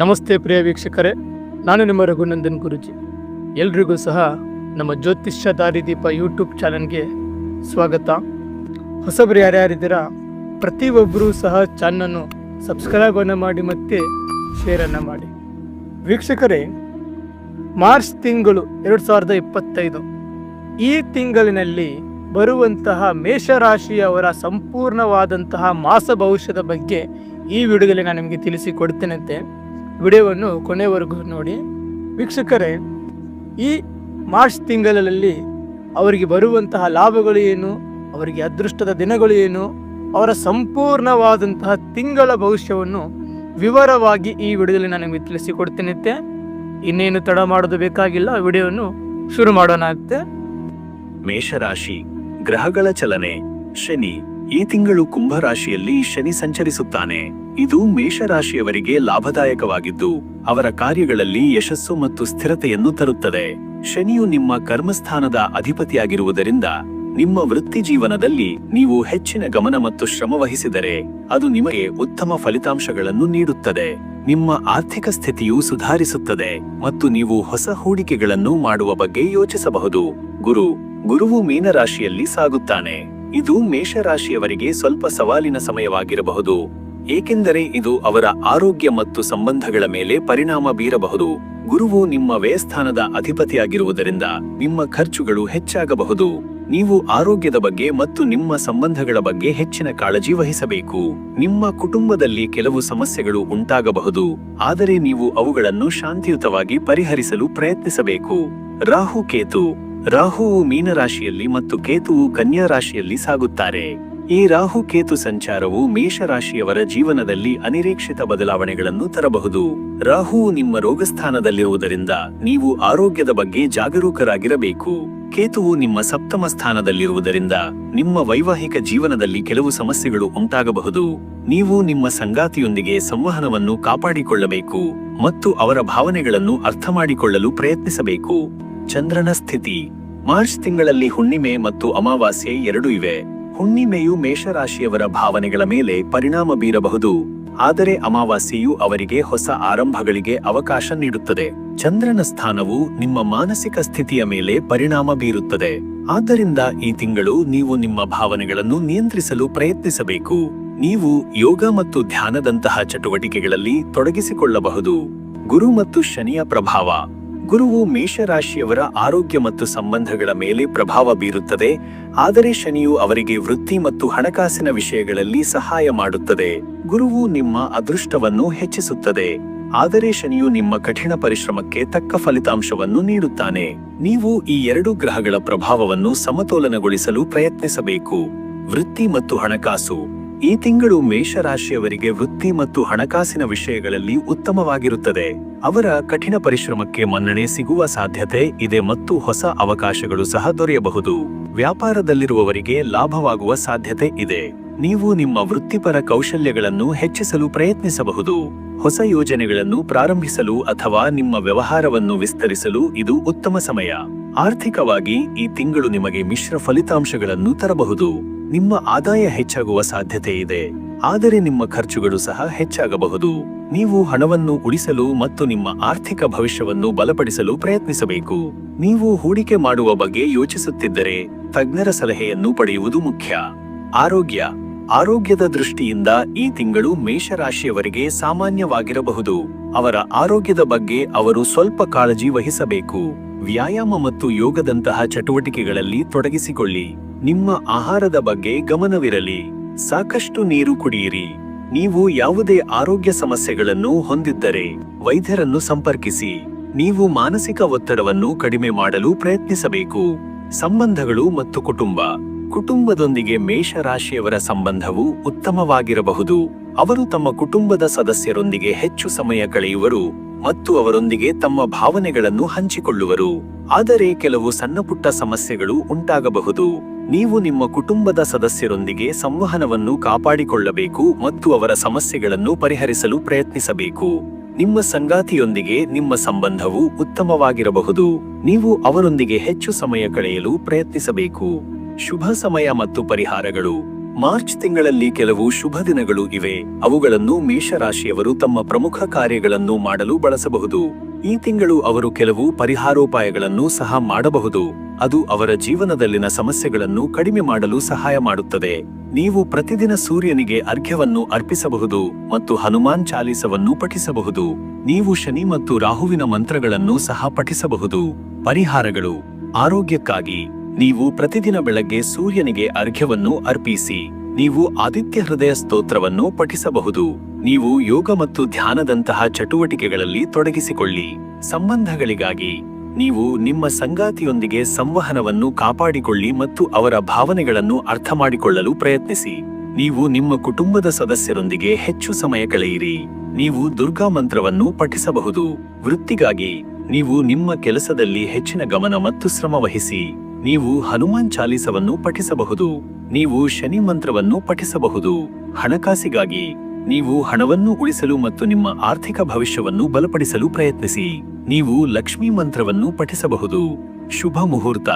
ನಮಸ್ತೆ ಪ್ರಿಯ ವೀಕ್ಷಕರೇ, ನಾನು ನಿಮ್ಮ ರಘುನಂದನ್ ಗುರುಜಿ. ಎಲ್ರಿಗೂ ಸಹ ನಮ್ಮ ಜ್ಯೋತಿಷ್ಯ ದಾರಿದೀಪ ಯೂಟ್ಯೂಬ್ ಚಾನಲ್ಗೆ ಸ್ವಾಗತ. ಹೊಸಬರು ಯಾರ್ಯಾರಿದ್ದೀರಾ, ಪ್ರತಿಯೊಬ್ಬರೂ ಸಹ ಚಾನಲನ್ನು ಸಬ್ಸ್ಕ್ರೈಬನ್ನು ಮಾಡಿ ಮತ್ತು ಶೇರನ್ನು ಮಾಡಿ. ವೀಕ್ಷಕರೇ, ಮಾರ್ಚ್ ತಿಂಗಳು ಎರಡು ಸಾವಿರದ ಇಪ್ಪತ್ತೈದು. ಈ ತಿಂಗಳಿನಲ್ಲಿ ಬರುವಂತಹ ಮೇಷರಾಶಿಯವರ ಸಂಪೂರ್ಣವಾದಂತಹ ಮಾಸ ಭವಿಷ್ಯದ ಬಗ್ಗೆ ಈ ವಿಡಿಯೋದಲ್ಲಿ ನಾನು ನಿಮಗೆ ತಿಳಿಸಿಕೊಡ್ತೇನಂತೆ ವಿಡಿಯೋವನ್ನು ಕೊನೆವರೆಗೂ ನೋಡಿ. ವೀಕ್ಷಕರೇ, ಈ ಮಾರ್ಚ್ ತಿಂಗಳಲ್ಲಿ ಅವರಿಗೆ ಬರುವಂತಹ ಲಾಭಗಳು ಏನು, ಅವರಿಗೆ ಅದೃಷ್ಟದ ದಿನಗಳು ಏನು, ಅವರ ಸಂಪೂರ್ಣವಾದಂತಹ ತಿಂಗಳ ಭವಿಷ್ಯವನ್ನು ವಿವರವಾಗಿ ಈ ವಿಡಿಯೋದಲ್ಲಿ ನಾನು ನಿಮಗೆ ತಿಳಿಸಿಕೊಡ್ತೇನೆ ಇನ್ನೇನು ತಡ ಮಾಡೋದು ಬೇಕಾಗಿಲ್ಲ, ವಿಡಿಯೋವನ್ನು ಶುರು ಮಾಡೋಣ ಮೇಷರಾಶಿ, ಗ್ರಹಗಳ ಚಲನೆ, ಶನಿ. ಈ ತಿಂಗಳು ಕುಂಭರಾಶಿಯಲ್ಲಿ ಶನಿ ಸಂಚರಿಸುತ್ತಾನೆ. ಇದು ಮೇಷರಾಶಿಯವರಿಗೆ ಲಾಭದಾಯಕವಾಗಿದ್ದು, ಅವರ ಕಾರ್ಯಗಳಲ್ಲಿ ಯಶಸ್ಸು ಮತ್ತು ಸ್ಥಿರತೆಯನ್ನು ತರುತ್ತದೆ. ಶನಿಯು ನಿಮ್ಮ ಕರ್ಮಸ್ಥಾನದ ಅಧಿಪತಿಯಾಗಿರುವುದರಿಂದ, ನಿಮ್ಮ ವೃತ್ತಿ ಜೀವನದಲ್ಲಿ ನೀವು ಹೆಚ್ಚಿನ ಗಮನ ಮತ್ತು ಶ್ರಮವಹಿಸಿದರೆ ಅದು ನಿಮಗೆ ಉತ್ತಮ ಫಲಿತಾಂಶಗಳನ್ನು ನೀಡುತ್ತದೆ. ನಿಮ್ಮ ಆರ್ಥಿಕ ಸ್ಥಿತಿಯು ಸುಧಾರಿಸುತ್ತದೆ ಮತ್ತು ನೀವು ಹೊಸ ಹೂಡಿಕೆಗಳನ್ನು ಮಾಡುವ ಬಗ್ಗೆ ಯೋಚಿಸಬಹುದು. ಗುರು, ಗುರುವು ಮೀನರಾಶಿಯಲ್ಲಿ ಸಾಗುತ್ತಾನೆ. ಇದು ಮೇಷರಾಶಿಯವರಿಗೆ ಸ್ವಲ್ಪ ಸವಾಲಿನ ಸಮಯವಾಗಿರಬಹುದು, ಏಕೆಂದರೆ ಇದು ಅವರ ಆರೋಗ್ಯ ಮತ್ತು ಸಂಬಂಧಗಳ ಮೇಲೆ ಪರಿಣಾಮ ಬೀರಬಹುದು. ಗುರುವು ನಿಮ್ಮ ವ್ಯಯಸ್ಥಾನದ ಅಧಿಪತಿಯಾಗಿರುವುದರಿಂದ ನಿಮ್ಮ ಖರ್ಚುಗಳು ಹೆಚ್ಚಾಗಬಹುದು. ನೀವು ಆರೋಗ್ಯದ ಬಗ್ಗೆ ಮತ್ತು ನಿಮ್ಮ ಸಂಬಂಧಗಳ ಬಗ್ಗೆ ಹೆಚ್ಚಿನ ಕಾಳಜಿ ವಹಿಸಬೇಕು. ನಿಮ್ಮ ಕುಟುಂಬದಲ್ಲಿ ಕೆಲವು ಸಮಸ್ಯೆಗಳು ಉಂಟಾಗಬಹುದು, ಆದರೆ ನೀವು ಅವುಗಳನ್ನು ಶಾಂತಿಯುತವಾಗಿ ಪರಿಹರಿಸಲು ಪ್ರಯತ್ನಿಸಬೇಕು. ರಾಹು ಕೇತು ರಾಹುವು ಮೀನರಾಶಿಯಲ್ಲಿ ಮತ್ತು ಕೇತುವು ಕನ್ಯಾ ರಾಶಿಯಲ್ಲಿ ಸಾಗುತ್ತಾರೆ. ಈ ರಾಹು ಕೇತು ಸಂಚಾರವು ಮೇಷರಾಶಿಯವರ ಜೀವನದಲ್ಲಿ ಅನಿರೀಕ್ಷಿತ ಬದಲಾವಣೆಗಳನ್ನು ತರಬಹುದು. ರಾಹುವು ನಿಮ್ಮ ರೋಗಸ್ಥಾನದಲ್ಲಿರುವುದರಿಂದ ನೀವು ಆರೋಗ್ಯದ ಬಗ್ಗೆ ಜಾಗರೂಕರಾಗಿರಬೇಕು. ಕೇತುವು ನಿಮ್ಮ ಸಪ್ತಮ ಸ್ಥಾನದಲ್ಲಿರುವುದರಿಂದ ನಿಮ್ಮ ವೈವಾಹಿಕ ಜೀವನದಲ್ಲಿ ಕೆಲವು ಸಮಸ್ಯೆಗಳು ಉಂಟಾಗಬಹುದು. ನೀವು ನಿಮ್ಮ ಸಂಗಾತಿಯೊಂದಿಗೆ ಸಂವಹನವನ್ನು ಕಾಪಾಡಿಕೊಳ್ಳಬೇಕು ಮತ್ತು ಅವರ ಭಾವನೆಗಳನ್ನು ಅರ್ಥಮಾಡಿಕೊಳ್ಳಲು ಪ್ರಯತ್ನಿಸಬೇಕು. ಚಂದ್ರನ ಸ್ಥಿತಿ. ಮಾರ್ಚ್ ತಿಂಗಳಲ್ಲಿ ಹುಣ್ಣಿಮೆ ಮತ್ತು ಅಮಾವಾಸ್ಯೆ ಎರಡೂ ಇವೆ. ಹುಣ್ಣಿಮೆಯು ಮೇಷರಾಶಿಯವರ ಭಾವನೆಗಳ ಮೇಲೆ ಪರಿಣಾಮ ಬೀರಬಹುದು. ಆದರೆ ಅಮಾವಾಸ್ಯೆಯು ಅವರಿಗೆ ಹೊಸ ಆರಂಭಗಳಿಗೆ ಅವಕಾಶ ನೀಡುತ್ತದೆ. ಚಂದ್ರನ ಸ್ಥಾನವು ನಿಮ್ಮ ಮಾನಸಿಕ ಸ್ಥಿತಿಯ ಮೇಲೆ ಪರಿಣಾಮ ಬೀರುತ್ತದೆ. ಆದ್ದರಿಂದ ಈ ತಿಂಗಳು ನೀವು ನಿಮ್ಮ ಭಾವನೆಗಳನ್ನು ನಿಯಂತ್ರಿಸಲು ಪ್ರಯತ್ನಿಸಬೇಕು. ನೀವು ಯೋಗ ಮತ್ತು ಧ್ಯಾನದಂತಹ ಚಟುವಟಿಕೆಗಳಲ್ಲಿ ತೊಡಗಿಸಿಕೊಳ್ಳಬಹುದು. ಗುರು ಮತ್ತು ಶನಿಯ ಪ್ರಭಾವ. ಗುರುವು ಮೇಷರಾಶಿಯವರ ಆರೋಗ್ಯ ಮತ್ತು ಸಂಬಂಧಗಳ ಮೇಲೆ ಪ್ರಭಾವ ಬೀರುತ್ತದೆ, ಆದರೆ ಶನಿಯು ಅವರಿಗೆ ವೃತ್ತಿ ಮತ್ತು ಹಣಕಾಸಿನ ವಿಷಯಗಳಲ್ಲಿ ಸಹಾಯ ಮಾಡುತ್ತದೆ. ಗುರುವು ನಿಮ್ಮ ಅದೃಷ್ಟವನ್ನು ಹೆಚ್ಚಿಸುತ್ತದೆ, ಆದರೆ ಶನಿಯು ನಿಮ್ಮ ಕಠಿಣ ಪರಿಶ್ರಮಕ್ಕೆ ತಕ್ಕ ಫಲಿತಾಂಶವನ್ನು ನೀಡುತ್ತಾನೆ. ನೀವು ಈ ಎರಡು ಗ್ರಹಗಳ ಪ್ರಭಾವವನ್ನು ಸಮತೋಲನಗೊಳಿಸಲು ಪ್ರಯತ್ನಿಸಬೇಕು. ವೃತ್ತಿ ಮತ್ತು ಹಣಕಾಸು. ಈ ತಿಂಗಳು ಮೇಷರಾಶಿಯವರಿಗೆ ವೃತ್ತಿ ಮತ್ತು ಹಣಕಾಸಿನ ವಿಷಯಗಳಲ್ಲಿ ಉತ್ತಮವಾಗಿರುತ್ತದೆ. ಅವರ ಕಠಿಣ ಪರಿಶ್ರಮಕ್ಕೆ ಮನ್ನಣೆ ಸಿಗುವ ಸಾಧ್ಯತೆ ಇದೆ ಮತ್ತು ಹೊಸ ಅವಕಾಶಗಳು ಸಹ ದೊರೆಯಬಹುದು. ವ್ಯಾಪಾರದಲ್ಲಿರುವವರಿಗೆ ಲಾಭವಾಗುವ ಸಾಧ್ಯತೆ ಇದೆ. ನೀವು ನಿಮ್ಮ ವೃತ್ತಿಪರ ಕೌಶಲ್ಯಗಳನ್ನು ಹೆಚ್ಚಿಸಲು ಪ್ರಯತ್ನಿಸಬಹುದು. ಹೊಸ ಯೋಜನೆಗಳನ್ನು ಪ್ರಾರಂಭಿಸಲು ಅಥವಾ ನಿಮ್ಮ ವ್ಯವಹಾರವನ್ನು ವಿಸ್ತರಿಸಲು ಇದು ಉತ್ತಮ ಸಮಯ. ಆರ್ಥಿಕವಾಗಿ ಈ ತಿಂಗಳು ನಿಮಗೆ ಮಿಶ್ರ ಫಲಿತಾಂಶಗಳನ್ನು ತರಬಹುದು. ನಿಮ್ಮ ಆದಾಯ ಹೆಚ್ಚಾಗುವ ಸಾಧ್ಯತೆ ಇದೆ. ಆದರೆ ನಿಮ್ಮ ಖರ್ಚುಗಳು ಸಹ ಹೆಚ್ಚಾಗಬಹುದು. ನೀವು ಹಣವನ್ನು ಉಳಿಸಲು ಮತ್ತು ನಿಮ್ಮ ಆರ್ಥಿಕ ಭವಿಷ್ಯವನ್ನು ಬಲಪಡಿಸಲು ಪ್ರಯತ್ನಿಸಬೇಕು. ನೀವು ಹೂಡಿಕೆ ಮಾಡುವ ಬಗ್ಗೆ ಯೋಚಿಸುತ್ತಿದ್ದರೆ ತಜ್ಞರ ಸಲಹೆಯನ್ನು ಪಡೆಯುವುದು ಮುಖ್ಯ. ಆರೋಗ್ಯ. ಆರೋಗ್ಯದ ದೃಷ್ಟಿಯಿಂದ ಈ ತಿಂಗಳು ಮೇಷರಾಶಿಯವರಿಗೆ ಸಾಮಾನ್ಯವಾಗಿರಬಹುದು. ಅವರ ಆರೋಗ್ಯದ ಬಗ್ಗೆ ಅವರು ಸ್ವಲ್ಪ ಕಾಳಜಿ ವಹಿಸಬೇಕು. ವ್ಯಾಯಾಮ ಮತ್ತು ಯೋಗದಂತಹ ಚಟುವಟಿಕೆಗಳಲ್ಲಿ ತೊಡಗಿಸಿಕೊಳ್ಳಿ. ನಿಮ್ಮ ಆಹಾರದ ಬಗ್ಗೆ ಗಮನವಿರಲಿ. ಸಾಕಷ್ಟು ನೀರು ಕುಡಿಯಿರಿ. ನೀವು ಯಾವುದೇ ಆರೋಗ್ಯ ಸಮಸ್ಯೆಗಳನ್ನು ಹೊಂದಿದ್ದರೆ ವೈದ್ಯರನ್ನು ಸಂಪರ್ಕಿಸಿ. ನೀವು ಮಾನಸಿಕ ಒತ್ತಡವನ್ನು ಕಡಿಮೆ ಮಾಡಲು ಪ್ರಯತ್ನಿಸಬೇಕು. ಸಂಬಂಧಗಳು ಮತ್ತು ಕುಟುಂಬ. ಕುಟುಂಬದೊಂದಿಗೆ ಮೇಷರಾಶಿಯವರ ಸಂಬಂಧವು ಉತ್ತಮವಾಗಿರಬಹುದು. ಅವರು ತಮ್ಮ ಕುಟುಂಬದ ಸದಸ್ಯರೊಂದಿಗೆ ಹೆಚ್ಚು ಸಮಯ ಕಳೆಯುವರು. ಮತ್ತು ಅವರೊಂದಿಗೆ ತಮ್ಮ ಭಾವನೆಗಳನ್ನು ಹಂಚಿಕೊಳ್ಳುವರು. ಆದರೆ ಕೆಲವು ಸಣ್ಣಪುಟ್ಟ ಸಮಸ್ಯೆಗಳು ಉಂಟಾಗಬಹುದು. ನೀವು ನಿಮ್ಮ ಕುಟುಂಬದ ಸದಸ್ಯರೊಂದಿಗೆ ಸಂವಹನವನ್ನು ಕಾಪಾಡಿಕೊಳ್ಳಬೇಕು ಮತ್ತು ಅವರ ಸಮಸ್ಯೆಗಳನ್ನು ಪರಿಹರಿಸಲು ಪ್ರಯತ್ನಿಸಬೇಕು. ನಿಮ್ಮ ಸಂಗಾತಿಯೊಂದಿಗೆ ನಿಮ್ಮ ಸಂಬಂಧವು ಉತ್ತಮವಾಗಿರಬಹುದು. ನೀವು ಅವರೊಂದಿಗೆ ಹೆಚ್ಚು ಸಮಯ ಕಳೆಯಲು ಪ್ರಯತ್ನಿಸಬೇಕು. ಶುಭ ಸಮಯ ಮತ್ತು ಪರಿಹಾರಗಳು. ಮಾರ್ಚ್ ತಿಂಗಳಲ್ಲಿ ಕೆಲವು ಶುಭ ದಿನಗಳು ಇವೆ. ಅವುಗಳನ್ನು ಮೇಷರಾಶಿಯವರು ತಮ್ಮ ಪ್ರಮುಖ ಕಾರ್ಯಗಳನ್ನು ಮಾಡಲು ಬಳಸಬಹುದು. ಈ ತಿಂಗಳು ಅವರು ಕೆಲವು ಪರಿಹಾರೋಪಾಯಗಳನ್ನು ಸಹ ಮಾಡಬಹುದು. ಅದು ಅವರ ಜೀವನದಲ್ಲಿನ ಸಮಸ್ಯೆಗಳನ್ನು ಕಡಿಮೆ ಮಾಡಲು ಸಹಾಯ ಮಾಡುತ್ತದೆ. ನೀವು ಪ್ರತಿದಿನ ಸೂರ್ಯನಿಗೆ ಅರ್ಘ್ಯವನ್ನು ಅರ್ಪಿಸಬಹುದು ಮತ್ತು ಹನುಮಾನ್ ಚಾಲಿಸವನ್ನು ಪಠಿಸಬಹುದು. ನೀವು ಶನಿ ಮತ್ತು ರಾಹುವಿನ ಮಂತ್ರಗಳನ್ನು ಸಹ ಪಠಿಸಬಹುದು. ಪರಿಹಾರಗಳು. ಆರೋಗ್ಯಕ್ಕಾಗಿ. ನೀವು ಪ್ರತಿದಿನ ಬೆಳಗ್ಗೆ ಸೂರ್ಯನಿಗೆ ಅರ್ಘ್ಯವನ್ನು ಅರ್ಪಿಸಿ, ನೀವು ಆದಿತ್ಯ ಹೃದಯ ಸ್ತೋತ್ರವನ್ನು ಪಠಿಸಬಹುದು. ನೀವು ಯೋಗ ಮತ್ತು ಧ್ಯಾನದಂತಹ ಚಟುವಟಿಕೆಗಳಲ್ಲಿ ತೊಡಗಿಸಿಕೊಳ್ಳಿ. ಸಂಬಂಧಗಳಿಗಾಗಿ ನೀವು ನಿಮ್ಮ ಸಂಗಾತಿಯೊಂದಿಗೆ ಸಂವಹನವನ್ನು ಕಾಪಾಡಿಕೊಳ್ಳಿ ಮತ್ತು ಅವರ ಭಾವನೆಗಳನ್ನು ಅರ್ಥ ಮಾಡಿಕೊಳ್ಳಲು ಪ್ರಯತ್ನಿಸಿ. ನೀವು ನಿಮ್ಮ ಕುಟುಂಬದ ಸದಸ್ಯರೊಂದಿಗೆ ಹೆಚ್ಚು ಸಮಯ ಕಳೆಯಿರಿ. ನೀವು ದುರ್ಗಾ ಮಂತ್ರವನ್ನು ಪಠಿಸಬಹುದು. ವೃತ್ತಿಗಾಗಿ ನೀವು ನಿಮ್ಮ ಕೆಲಸದಲ್ಲಿ ಹೆಚ್ಚಿನ ಗಮನ ಮತ್ತು ಶ್ರಮ ವಹಿಸಿ. ನೀವು ಹನುಮಾನ್ ಚಾಲಿಸವನ್ನು ಪಠಿಸಬಹುದು, ನೀವು ಶನಿ ಮಂತ್ರವನ್ನು ಪಠಿಸಬಹುದು. ಹಣಕಾಸಿಗಾಗಿ ನೀವು ಹಣವನ್ನು ಉಳಿಸಲು ಮತ್ತು ನಿಮ್ಮ ಆರ್ಥಿಕ ಭವಿಷ್ಯವನ್ನು ಬಲಪಡಿಸಲು ಪ್ರಯತ್ನಿಸಿ. ನೀವು ಲಕ್ಷ್ಮೀ ಮಂತ್ರವನ್ನು ಪಠಿಸಬಹುದು. ಶುಭ ಮುಹೂರ್ತ.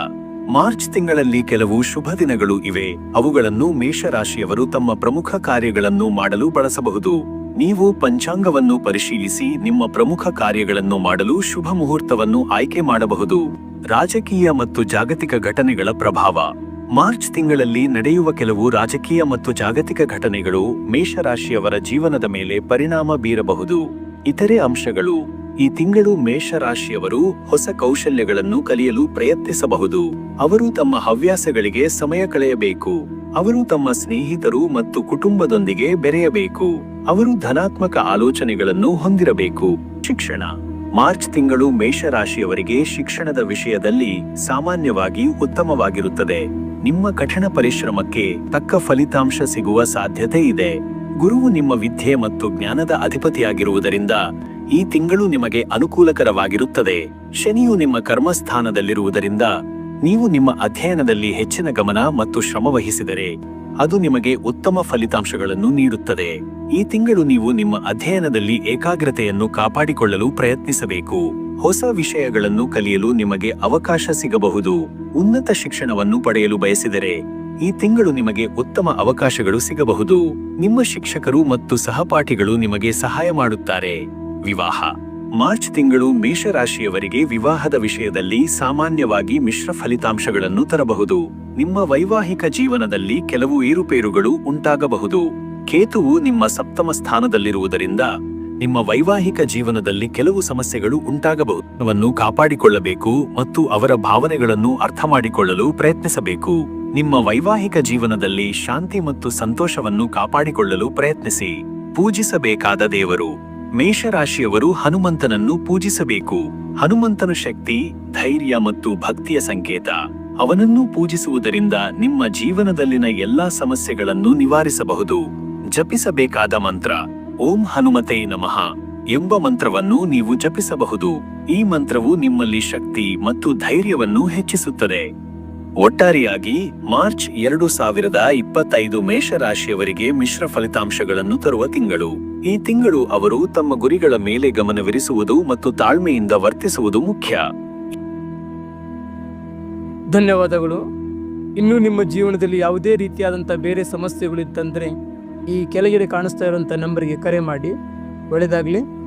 ಮಾರ್ಚ್ ತಿಂಗಳಲ್ಲಿ ಕೆಲವು ಶುಭ ದಿನಗಳು ಇವೆ. ಅವುಗಳನ್ನು ಮೇಷರಾಶಿಯವರು ತಮ್ಮ ಪ್ರಮುಖ ಕಾರ್ಯಗಳನ್ನು ಮಾಡಲು ಬಳಸಬಹುದು. ನೀವು ಪಂಚಾಂಗವನ್ನು ಪರಿಶೀಲಿಸಿ ನಿಮ್ಮ ಪ್ರಮುಖ ಕಾರ್ಯಗಳನ್ನು ಮಾಡಲು ಶುಭ ಮುಹೂರ್ತವನ್ನು ಆಯ್ಕೆ ಮಾಡಬಹುದು. ರಾಜಕೀಯ ಮತ್ತು ಜಾಗತಿಕ ಘಟನೆಗಳ ಪ್ರಭಾವ. ಮಾರ್ಚ್ ತಿಂಗಳಲ್ಲಿ ನಡೆಯುವ ಕೆಲವು ರಾಜಕೀಯ ಮತ್ತು ಜಾಗತಿಕ ಘಟನೆಗಳು ಮೇಷರಾಶಿಯವರ ಜೀವನದ ಮೇಲೆ ಪರಿಣಾಮ ಬೀರಬಹುದು. ಇತರೆ ಅಂಶಗಳು, ಈ ತಿಂಗಳು ಮೇಷರಾಶಿಯವರು ಹೊಸ ಕೌಶಲ್ಯಗಳನ್ನು ಕಲಿಯಲು ಪ್ರಯತ್ನಿಸಬಹುದು. ಅವರು ತಮ್ಮ ಹವ್ಯಾಸಗಳಿಗೆ ಸಮಯ ಕಳೆಯಬೇಕು. ಅವರು ತಮ್ಮ ಸ್ನೇಹಿತರು ಮತ್ತು ಕುಟುಂಬದೊಂದಿಗೆ ಬೆರೆಯಬೇಕು. ಅವರು ಧನಾತ್ಮಕ ಆಲೋಚನೆಗಳನ್ನು ಹೊಂದಿರಬೇಕು. ಶಿಕ್ಷಣ. ಮಾರ್ಚ್ ತಿಂಗಳು ಮೇಷರಾಶಿಯವರಿಗೆ ಶಿಕ್ಷಣದ ವಿಷಯದಲ್ಲಿ ಸಾಮಾನ್ಯವಾಗಿ ಉತ್ತಮವಾಗಿರುತ್ತದೆ. ನಿಮ್ಮ ಕಠಿಣ ಪರಿಶ್ರಮಕ್ಕೆ ತಕ್ಕ ಫಲಿತಾಂಶ ಸಿಗುವ ಸಾಧ್ಯತೆ ಇದೆ. ಗುರುವು ನಿಮ್ಮ ವಿದ್ಯೆ ಮತ್ತು ಜ್ಞಾನದ ಅಧಿಪತಿಯಾಗಿರುವುದರಿಂದ ಈ ತಿಂಗಳು ನಿಮಗೆ ಅನುಕೂಲಕರವಾಗಿರುತ್ತದೆ. ಶನಿಯು ನಿಮ್ಮ ಕರ್ಮಸ್ಥಾನದಲ್ಲಿರುವುದರಿಂದ ನೀವು ನಿಮ್ಮ ಅಧ್ಯಯನದಲ್ಲಿ ಹೆಚ್ಚಿನ ಗಮನ ಮತ್ತು ಶ್ರಮ ವಹಿಸಿದರೆ ಅದು ನಿಮಗೆ ಉತ್ತಮ ಫಲಿತಾಂಶಗಳನ್ನು ನೀಡುತ್ತದೆ. ಈ ತಿಂಗಳು ನೀವು ನಿಮ್ಮ ಅಧ್ಯಯನದಲ್ಲಿ ಏಕಾಗ್ರತೆಯನ್ನು ಕಾಪಾಡಿಕೊಳ್ಳಲು ಪ್ರಯತ್ನಿಸಬೇಕು. ಹೊಸ ವಿಷಯಗಳನ್ನು ಕಲಿಯಲು ನಿಮಗೆ ಅವಕಾಶ ಸಿಗಬಹುದು. ಉನ್ನತ ಶಿಕ್ಷಣವನ್ನು ಪಡೆಯಲು ಬಯಸಿದರೆ ಈ ತಿಂಗಳು ನಿಮಗೆ ಉತ್ತಮ ಅವಕಾಶಗಳು ಸಿಗಬಹುದು. ನಿಮ್ಮ ಶಿಕ್ಷಕರು ಮತ್ತು ಸಹಪಾಠಿಗಳು ನಿಮಗೆ ಸಹಾಯ ಮಾಡುತ್ತಾರೆ. ವಿವಾಹ. ಮಾರ್ಚ್ ತಿಂಗಳು ಮೇಷರಾಶಿಯವರಿಗೆ ವಿವಾಹದ ವಿಷಯದಲ್ಲಿ ಸಾಮಾನ್ಯವಾಗಿ ಮಿಶ್ರ ಫಲಿತಾಂಶಗಳನ್ನು ತರಬಹುದು. ನಿಮ್ಮ ವೈವಾಹಿಕ ಜೀವನದಲ್ಲಿ ಕೆಲವು ಏರುಪೇರುಗಳು ಉಂಟಾಗಬಹುದು. ಕೇತುವು ನಿಮ್ಮ ಸಪ್ತಮ ಸ್ಥಾನದಲ್ಲಿರುವುದರಿಂದ ನಿಮ್ಮ ವೈವಾಹಿಕ ಜೀವನದಲ್ಲಿ ಕೆಲವು ಸಮಸ್ಯೆಗಳು ಉಂಟಾಗಬಹುದು ಕಾಪಾಡಿಕೊಳ್ಳಬೇಕು ಮತ್ತು ಅವರ ಭಾವನೆಗಳನ್ನು ಅರ್ಥ ಮಾಡಿಕೊಳ್ಳಲು ಪ್ರಯತ್ನಿಸಬೇಕು. ನಿಮ್ಮ ವೈವಾಹಿಕ ಜೀವನದಲ್ಲಿ ಶಾಂತಿ ಮತ್ತು ಸಂತೋಷವನ್ನು ಕಾಪಾಡಿಕೊಳ್ಳಲು ಪ್ರಯತ್ನಿಸಿ. ಪೂಜಿಸಬೇಕಾದ ದೇವರು. ಮೇಷರಾಶಿಯವರು ಹನುಮಂತನನ್ನು ಪೂಜಿಸಬೇಕು. ಹನುಮಂತನ ಶಕ್ತಿ, ಧೈರ್ಯ ಮತ್ತು ಭಕ್ತಿಯ ಸಂಕೇತ. ಅವನನ್ನು ಪೂಜಿಸುವುದರಿಂದ ನಿಮ್ಮ ಜೀವನದಲ್ಲಿನ ಎಲ್ಲಾ ಸಮಸ್ಯೆಗಳನ್ನು ನಿವಾರಿಸಬಹುದು. ಜಪಿಸಬೇಕಾದ ಮಂತ್ರ, ಓಂ ಹನುಮತೆ ನಮಃ, ಎಂಬ ಮಂತ್ರವನ್ನು ನೀವು ಜಪಿಸಬಹುದು. ಈ ಮಂತ್ರವು ನಿಮ್ಮಲ್ಲಿ ಶಕ್ತಿ ಮತ್ತು ಧೈರ್ಯವನ್ನು ಹೆಚ್ಚಿಸುತ್ತದೆ. ಒಟ್ಟಾರೆಯಾಗಿ ಮಾರ್ಚ್ ಎರಡು ಸಾವಿರದ ಇಪ್ಪತ್ತೈದು ಮೇಷರಾಶಿಯವರಿಗೆ ಮಿಶ್ರ ಫಲಿತಾಂಶಗಳನ್ನು ತರುವ ತಿಂಗಳು. ಈ ತಿಂಗಳು ಅವರು ತಮ್ಮ ಗುರಿಗಳ ಮೇಲೆ ಗಮನವಿರಿಸುವುದು ಮತ್ತು ತಾಳ್ಮೆಯಿಂದ ವರ್ತಿಸುವುದು ಮುಖ್ಯ. ಧನ್ಯವಾದಗಳು. ಇನ್ನು ನಿಮ್ಮ ಜೀವನದಲ್ಲಿ ಯಾವುದೇ ರೀತಿಯಾದಂಥ ಬೇರೆ ಸಮಸ್ಯೆಗಳಿತ್ತಂದರೆ ಈ ಕೆಳಗಡೆ ಕಾಣಿಸ್ತಾ ಇರುವಂಥ ನಂಬರ್ಗೆ ಕರೆ ಮಾಡಿ. ಒಳ್ಳೆಯದಾಗಲಿ.